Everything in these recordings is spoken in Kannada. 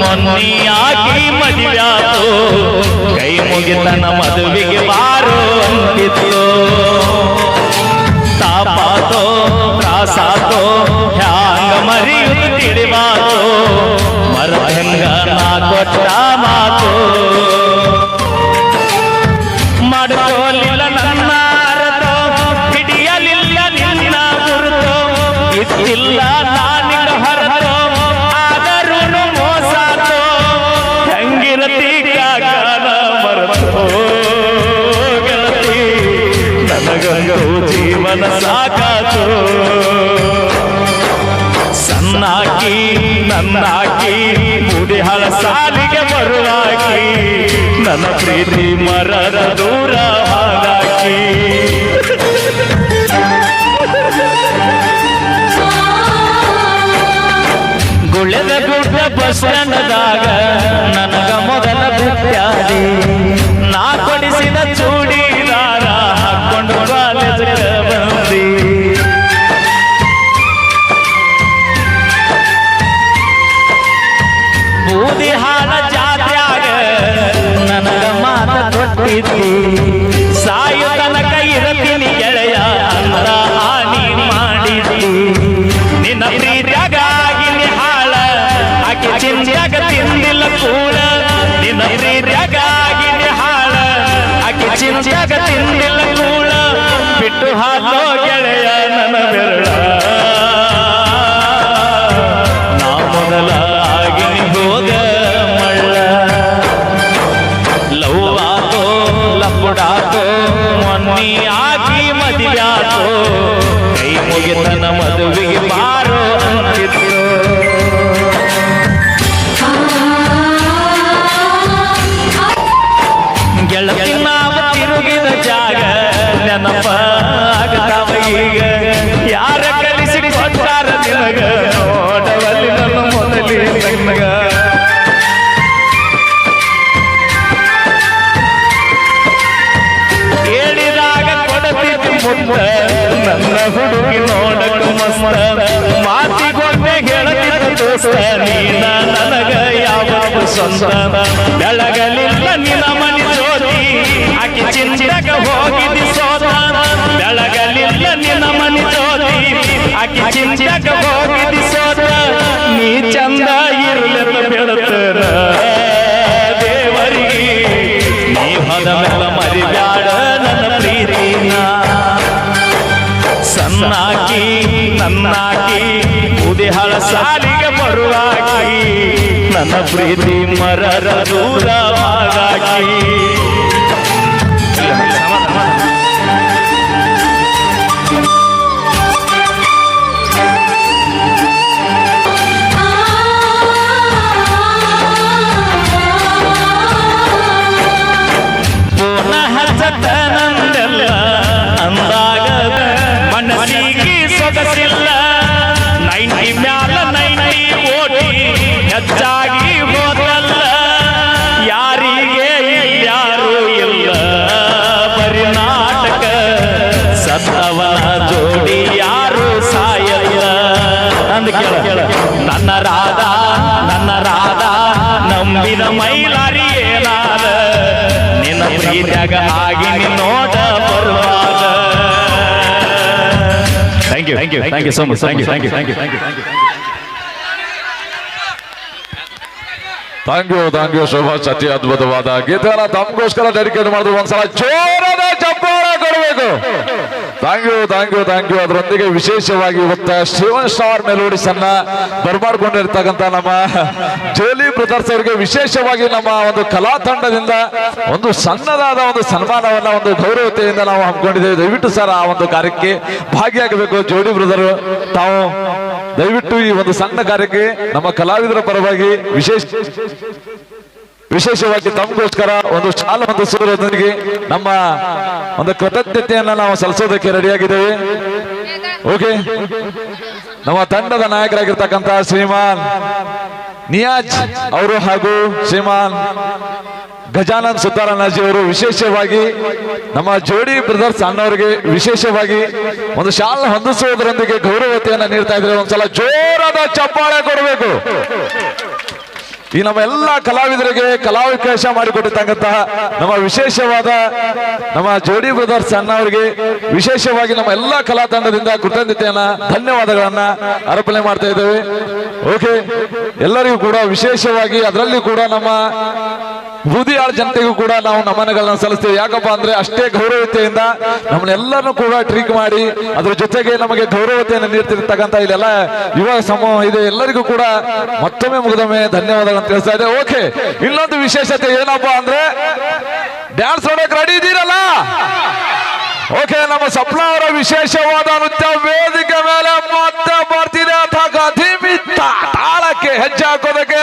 ಮೊನ್ನಿಯಾಗಿ ಮದುವ್ಯಾತು? ಕೈ ಮುಗಿತನ ಮದುವೆಗೆ ಬಾರೋ ಅಂತಿತ್ತು ತಾಪಾತೋ ತ್ರಾಸಾತೋ ಹ್ಯಾಂಗ ಮರಿಯುದು ಮರ ಮರಹಂಗ ನಾ ನನ್ನಾಕಿ ಮುಡಿ ಹಳ ಸಾಲಿಗೆ ಬರುವಾಕಿ, ನನ್ನ ಪ್ರೀತಿ ಮರದ ದೂರ ಹಾಗಾಕಿ. ಗುಳೆದ ಗುಡ್ಡ ಬಸ್ ಸ್ಟ್ಯಾಂಡದಾಗ ನನಗ ಮೊದಲ ಭೇಟಿಯಾದಿ ನಿನ್ನ ಪ್ರೀತಿಯಾಗಾಗಿ ಹಾಳ. ಆಕೆ ಚಿಂತ್ಯಾಗ ತಿಂದಿಲ್ಲ ಕೂಡ ನಿನ್ನ ಪ್ರೀತಿಯಾಗಾಗಿ ಹಾಳ. ಆಕೆ ಚಿಂತ್ಯಾಗ ತಿಂದಿಲ್ಲ ಕೂಡ ಬಿಟ್ಟು ಹಾಕೋ ಕೊಟ್ಟಾರ ಓಟವಲ್ಲಿ ನನ್ನ ಮೊದಲಿ ನನ್ನಗ ಕೇಳಿದಾಗ ಕೊಡತಿತ್ತು ಮುತ್ತ, ನನ್ನ ಹುಡುಗಿ ನೋಡಲು ಮಸ್ತ. ಮಾತಿಗೊಂಡೆ ಹೇಳತಿದ್ದ ದೋಸ್ತ, ನೀನ ನನಗ ಯಾವ ಸ್ವಂತ. ಬೆಳಗಲಿಲ್ಲ ನಿನ್ನ ಮನೆ ಜ್ಯೋತಿ, ಆಕೆ ಚಿಂಚಿನಾಗ ಹೋಗಿದ್ದಿ ಆಕೆ ಚಿಂತೆಗ ಹೋಗಿದ್ದಿ ಸೋತ ನೀ ಚಂದ ಇರಲೆಲ್ಲ ಬೆಳತರ ದೇವರಿಗೆ ನೀ ಹೊದ ಮೇಲ ಮರಿಬ್ಯಾಡ ನನ್ನ ಪ್ರೀತಿನ. ಸನ್ನಾಕಿ, ನನ್ನಾಕಿ ಉದಿ ಹಳ ಸಾಲಿಗೆ ಬರುವಾಕಿ. ನನ್ನ ಪ್ರೀತಿ ಮರರ ದೂರ thank you thank you thank you so much thank you thank you thank you thank you thank you thank you thank you so much ಅತಿ ಅದ್ಭುತವಾದ ಗೀತೆಯನ್ನ ತಮಗೋಸ್ಕರ ಡೆಡಿಕೇಟ್ ಮಾಡಿದ್ರು ಒಂದ್ಸಲ ಜೋರಾದ ಚಪ್ಪಾಳ ಕೊಡಬೇಕು. Thank you thank you thank you ಅದರೊಂದಿಗೆ ವಿಶೇಷವಾಗಿ ಇವತ್ತ ಶಿವನ್ ಸ್ಟಾರ್ ಮೆಲೋಡಿಸ್ ಅನ್ನ ಬರ್ಮಾಡ್ಕೊಂಡಿರ್ತಕ್ಕಂಥ ನಮ್ಮ ಜೋಲಿ ಬ್ರದರ್ಸ್ ಅವರಿಗೆ ವಿಶೇಷವಾಗಿ ನಮ್ಮ ಒಂದು ಕಲಾ ತಂಡದಿಂದ ಒಂದು ಸಣ್ಣದಾದ ಒಂದು ಸನ್ಮಾನವನ್ನ, ಒಂದು ಗೌರವತೆಯಿಂದ ನಾವು ಹಮ್ಮಿಕೊಂಡಿದ್ದೇವೆ. ದಯವಿಟ್ಟು ಸರ್ ಆ ಒಂದು ಕಾರ್ಯಕ್ಕೆ ಭಾಗಿಯಾಗಬೇಕು. ಜೋಡಿ ಬ್ರದರ್, ತಾವು ದಯವಿಟ್ಟು ಈ ಒಂದು ಸಣ್ಣ ಕಾರ್ಯಕ್ಕೆ ನಮ್ಮ ಕಲಾವಿದರ ಪರವಾಗಿ ವಿಶೇಷ ವಿಶೇಷವಾಗಿ ತಮಗೋಸ್ಕರ ಒಂದು ಶಾಲ ಒಂದು ಸೂರ್ಯನಿಗೆ ನಮ್ಮ ಒಂದು ಕೃತಜ್ಞತೆಯನ್ನ ನಾವು ಸಲ್ಲಿಸೋದಕ್ಕೆ ರೆಡಿಯಾಗಿದ್ದೇವೆ. ಓಕೆ? ನಮ್ಮ ತಂಡದ ನಾಯಕರಾಗಿರ್ತಕ್ಕಂಥ ಶ್ರೀಮಾನ್ ನಿಯಾಜ್ ಅವರು ಹಾಗೂ ಶ್ರೀಮಾನ್ ಗಜಾನಂದ್ ಸುತಾರನಾಜಿ ಅವರು ವಿಶೇಷವಾಗಿ ನಮ್ಮ ಜೋಡಿ ಬ್ರದರ್ಸ್ ಅಣ್ಣವರಿಗೆ ವಿಶೇಷವಾಗಿ ಒಂದು ಶಾಲ ಹೊಂದಿಸುವುದರೊಂದಿಗೆ ಗೌರವತೆಯನ್ನು ನೀಡ್ತಾ ಇದ್ದಾರೆ. ಒಂದ್ಸಲ ಜೋರಾದ ಚಪ್ಪಾಳೆ ಕೊಡಬೇಕು. ಈ ನಮ್ಮ ಎಲ್ಲ ಕಲಾವಿದರಿಗೆ ಕಲಾವಕಾಶ ಮಾಡಿಕೊಟ್ಟಿರ್ತಕ್ಕಂತಹ ನಮ್ಮ ವಿಶೇಷವಾದ ನಮ್ಮ ಜೋಡಿ ಬ್ರದರ್ಸ್ ಅಣ್ಣವರಿಗೆ ವಿಶೇಷವಾಗಿ ನಮ್ಮ ಎಲ್ಲ ಕಲಾ ತಂಡದಿಂದ ಕೃತಜ್ಞತೆಯನ್ನ, ಧನ್ಯವಾದಗಳನ್ನ ಅರ್ಪಣೆ ಮಾಡ್ತಾ ಇದ್ದೇವೆ. ಓಕೆ ಎಲ್ಲರಿಗೂ ಕೂಡ ವಿಶೇಷವಾಗಿ ಅದರಲ್ಲಿ ಕೂಡ ನಮ್ಮ ಬೂದಿಯಾಳ ಜನತೆಗೂ ಕೂಡ ನಾವು ನಮನಗಳನ್ನ ಸಲ್ಲಿಸ್ತೇವೆ. ಯಾಕಪ್ಪ ಅಂದ್ರೆ ಅಷ್ಟೇ ಗೌರವತೆಯಿಂದ ನಮ್ಮನ್ನೆಲ್ಲರನ್ನು ಕೂಡ ಟ್ರೀಟ್ ಮಾಡಿ, ಅದ್ರ ಜೊತೆಗೆ ನಮಗೆ ಗೌರವತೆಯನ್ನು ನೀಡ್ತಿರ್ತಕ್ಕಂಥ ಇದೆಲ್ಲ ಯುವ ಸಮೂಹ ಇದೆ. ಎಲ್ಲರಿಗೂ ಕೂಡ ಮತ್ತೊಮ್ಮೆ ಮುಗಿದೊಮ್ಮೆ ಧನ್ಯವಾದಗಳನ್ನು ತಿಳಿಸ್ತಾ ಇದೆ ಓಕೆ, ಇನ್ನೊಂದು ವಿಶೇಷತೆ ಏನಪ್ಪಾ ಅಂದ್ರೆ ಡ್ಯಾನ್ಸ್ ನೋಡಕ್ ರೆಡಿ ಇದ್ದೀರಲ್ಲ? ಓಕೆ, ನಮ್ಮ ಸಪ್ನ ಅವರ ವಿಶೇಷವಾದ ನೃತ್ಯ ವೇದಿಕೆ ಮೇಲೆ ಮತ್ತೆ ಬರ್ತಿದೆ ತಾಳಕ್ಕೆ ಹೆಜ್ಜೆ ಹಾಕೋದಕ್ಕೆ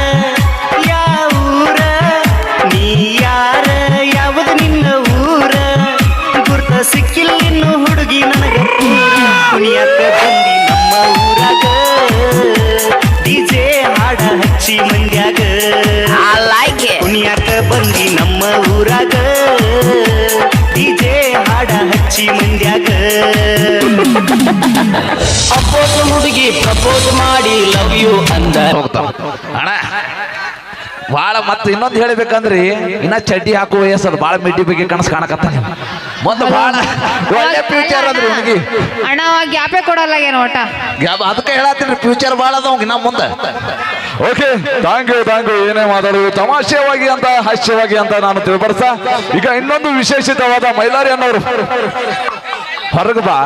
ಬಹಳ ಮತ್ತೆ ಇನ್ನೊಂದು ಹೇಳ್ಬೇಕಂದ್ರಿ ಇನ್ನ ಚಡ್ಡಿ ಹಾಕುವ ವಯಸ್ಸು ಬಹಳ ಮಿಡ್ಡಿ ಬಗ್ಗೆ ಕನಸು ಕಾಣಕತ್ತ ಮುಂದೆ ಬಹಳ ಒಳ್ಳೆ ಫ್ಯೂಚರ್ ಅದ್ರಿ ಹುಡುಗಿ. ಅಣ್ಣ ಗ್ಯಾಪೆ ಗ್ಯಾಪೇ ಕೊಡಲ್ಲ ಏನು ಓಟ ಗ್ಯಾಪ್ ಅದಕ್ಕೆ ಹೇಳತ್ತೀನಿ ಫ್ಯೂಚರ್ ಭಾಳ ಅದ ಇನ್ನ ಮುಂದೆ. Okay thank you thank you ಏನೇ ಮಾತಾಡೋದು ತಮಾಷೆಯವಾಗಿ ಅಂತ ಹಾಸ್ಯವಾಗಿ ಅಂತ ನಾನು ತಿಳ್ಬರ್ಸ. ಈಗ ಇನ್ನೊಂದು ವಿಶೇಷಿತವಾದ ಮೈಲಾರಿ ಅನ್ನೋರು ಹೊರಗೆ ಬಾ.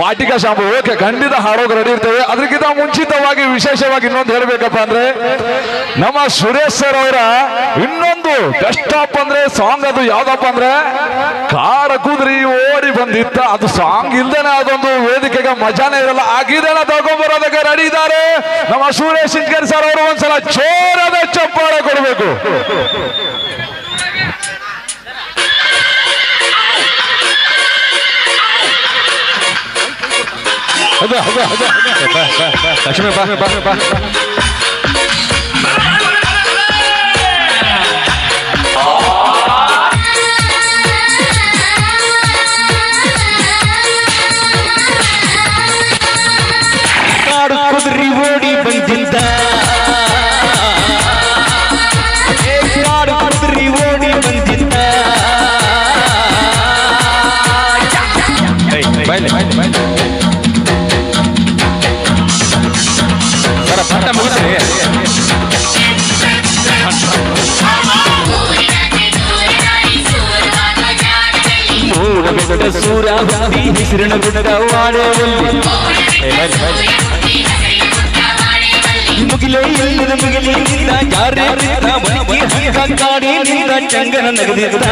ವಾಟಿಕಾ ಶಾಂಪು. ಓಕೆ, ಖಂಡಿತ ಹಾಡೋಕೆ ರೆಡಿ ಇರ್ತೇವೆ. ಅದಕ್ಕಿಂತ ಮುಂಚಿತವಾಗಿ ವಿಶೇಷವಾಗಿ ಇನ್ನೊಂದು ಹೇಳ್ಬೇಕಪ್ಪ ಅಂದ್ರೆ, ನಮ್ಮ ಸುರೇಶ್ ಸರ್ ಅವರ ಇನ್ನೊಂದು ಬೆಸ್ಟ್ ಆಪ್ ಅಂದ್ರೆ ಸಾಂಗ್ ಅದು ಯಾವ್ದಪ್ಪ ಅಂದ್ರೆ ಕಾರ ಕುದ್ರಿ ಓಡಿ ಬಂದಿತ್ತ. ಅದು ಸಾಂಗ್ ಇಲ್ದೇನೆ ಅದೊಂದು ವೇದಿಕೆಗೆ ಮಜಾನೇ ಇರಲ್ಲ. ಆಗಿದೇನ ತಗೊಂಡ್ಬರೋದಕ್ಕೆ ರೆಡಿ ಇದ್ದಾರೆ. ನಮ್ಮ ಸುರೇಶ್ ಸಿಂಗರ್ ಸರ್ ಅವರು ಒಂದ್ಸಲ ಚೋರದ ಚಪ್ಪಾಳೆ ಕೊಡಬೇಕು. 好，好，好，好，快，快，快，快，快，快，快，快，快，快。ಹೆಸರಿನ ಗುಡ್ಡ ವಾಡವಲ್ಲಿ ಮುಗಿಲೆ ಎಲ್ಲಿನ ಮುಗಿಲೆ ನಿಂದ ಜಾರೆ ನಿಂದ ಮಣಿಗೆ ಹಂಗ ಕಾಡಿ ನಿಂದ ಚಂಗನ ನಗದಿದ್ದ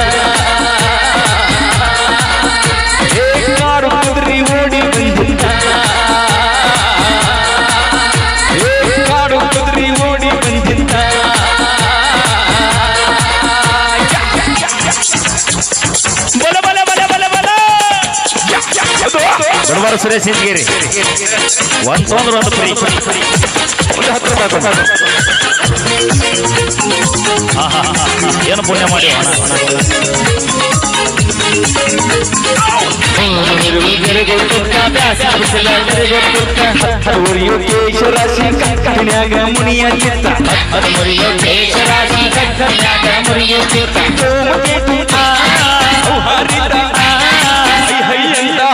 ಸುರೇಶ್ ಸಿಂದಗಿರಿ ಒಂದ್ ತೊಂದ್ರೆ ಒಂದು ಫ್ರೀ ಹತ್ರ ಏನು ಪುಣ್ಯ ಮಾಡಿ ಮುನಿಯ ಚಿತ್ತ ಮುರಿಯೋ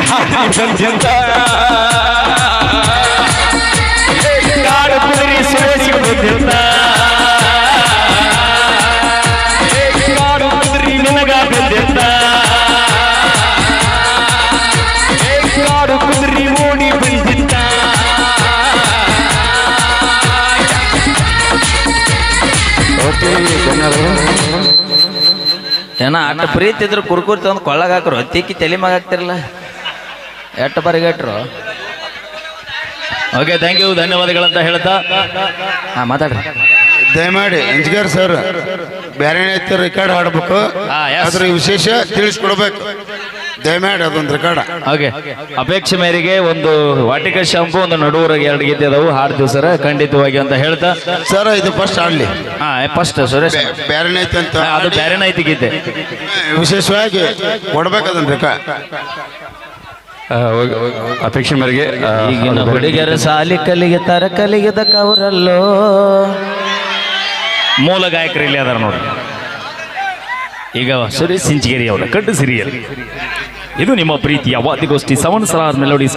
ಬಂದ್ಯಂತ ಕಾಡು ಕುದುರೆ ಸೋಸಿ ಏನ ಆಟ ಪ್ರೀತಿ ಇದ್ರೆ ಕುರ್ಕುರಿ ತಂದು ಕೊಳ್ಳಾಗ ಹಾಕ್ರು ತಲೆ ಮಗ ಹಾಕ್ತಿರಲ್ಲ ಎಟ್ಟು ಬರಿಗೆಟ್ರು? ಓಕೆ ಥ್ಯಾಂಕ್ ಯು ಧನ್ಯವಾದಗಳಂತ ಹೇಳ್ತಾ. ಹಾ ಮಾತಾಡ್ರಿ. ದಯಮಾಡಿ ಇಂಜಿನಿಯರ್ ಸರ್ ಬೇರೆ ಐತಿ ರೆಕಾರ್ಡ್ ಹಾಡ್ಬೇಕು. ಹಾ, yes. ಅದ್ರ ವಿಶೇಷ ತಿಳಿಸ್ಕೊಡ್ಬೇಕು. ದಯಮಾಡಿ ಅದೊಂದು ರೆಕಾರ್ಡ್ ಓಕೆ ಅಪೇಕ್ಷೆ ಮೇರೆಗೆ ಒಂದು ವಾಟಿಕ ಶಾಂಪು ಒಂದು ನಡುವರೆಗೆ ಎರಡು ಗೀತೆ ಅದಾವು. ಹಾಡ್ತೀವಿ ಸರ್ ಖಂಡಿತವಾಗಿ ಅಂತ ಹೇಳ್ತಾ. ಸರ್ ಇದು ಫಸ್ಟ್ ಆಡ್ಲಿ ಹಾ ಫಸ್ಟ್ ಸುರೇಶ್. ಬೇರೆ ಅಂತ ಅದು ಬೇರೆನ ಐತಿ ಗೀತೆ. ವಿಶೇಷವಾಗಿ ಕೊಡ್ಬೇಕು ಅದನ್ನ ರೆಕಾರ್ಡ್ ಅಪೇಕ್ಷೆ ಮೇರೆಗೆ ಈಗಿನ ಹುಡುಗರ ಸಾಲಿ ಕಲಿಗೆ ತರ ಕಲಿಗೆ ತಕ್ಕವರಲ್ಲೋ ಮೂಲ ಗಾಯಕರು ಇಲ್ಲಿ ಅದಾರ ನೋಡಿ. ಈಗ ಸುರೇಶ್ ಸಿಂಚಗೇರಿ ಅವರ ಕಟ್ಟು ಸಿರಿಯಲ್. ಇದು ನಿಮ್ಮ ಪ್ರೀತಿಯ ವಾದಿಗೋಷ್ಠಿ ಸವನ್ ಮೆಲೋಡಿ